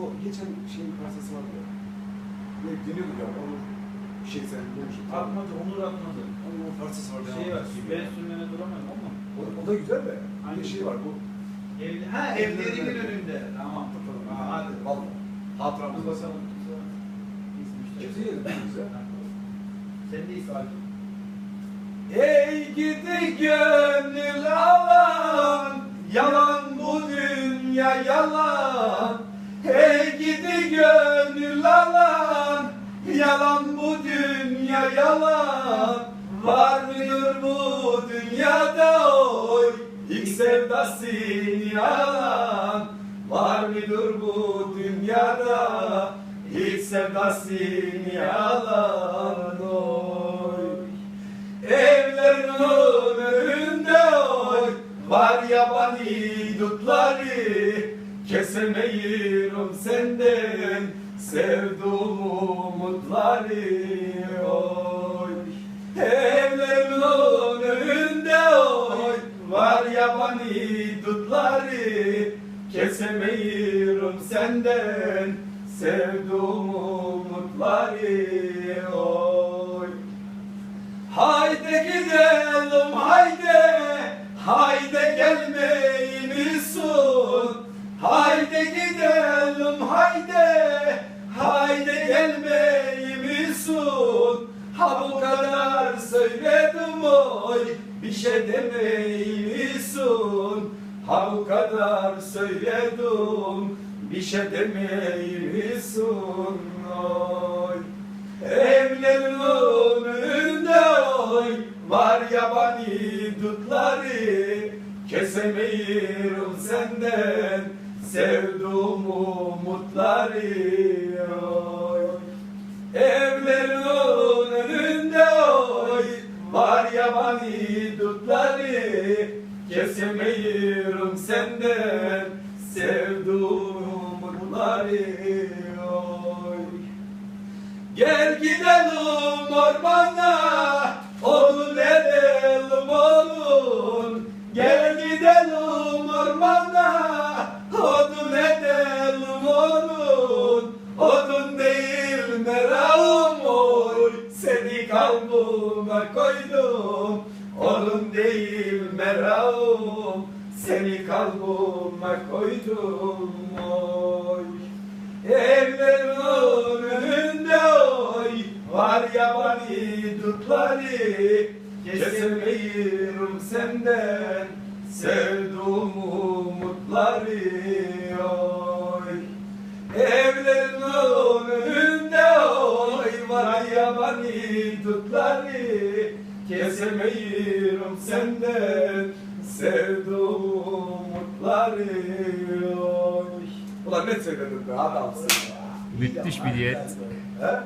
O geçen şeyin parçası vardı ya. Ne deniyordu ya onu şey sen demiştin. Atmadı, Onur atmadı. Onun o parçası vardı. Şey var, ben sürmene duramam ama. O, o da güzel de. De şey var bu. Evli, ha evlerinin önünde. Tamam. Ha, hadi. Vallahi. Hatıramız Dur bakalım. Kimse yedim. Güzel. Sen de İsa Ey gidi gönül alan Yalan bu dünya yalan Gidi gönül alan Yalan bu dünya yalan. Var mıdır bu dünyada oy İlk sevdası yalan. Var mıdır bu dünyada İlk sevdası yalan oy. Evlerin önünde oy Var yabani dutları Kesemiyorum senden Sevduğum umutları oy. Evlerin önünde oy. Var yabani dutları Kesemiyorum senden Sevduğum umutları oy. Haydi gidelim haydi Haydi gelmeyi Ha bu kadar söyledim oy Bir şey demeyi misun Ha bu kadar söyledim Bir şey demeyi misun oy. Evlerin önünde oy Var yabani dutları Kesemiyorum senden Sevduğum umutları oy Evlerin önünde oy Var yabani dutları. Kesemiyorum senden Sevduğum umutları oy. Gel gidelim ormana, kalbime koydum. Odun değil meram, seni kalbime koydum oy. Evlerin önünde oy. Var yabani dutları Kesemiyorum senden. Sevduğum umutları oy Kesemiyorum senden Sevduğum umutları Ulan ne söyledin be adamsın. Müthiş bir diyet. He?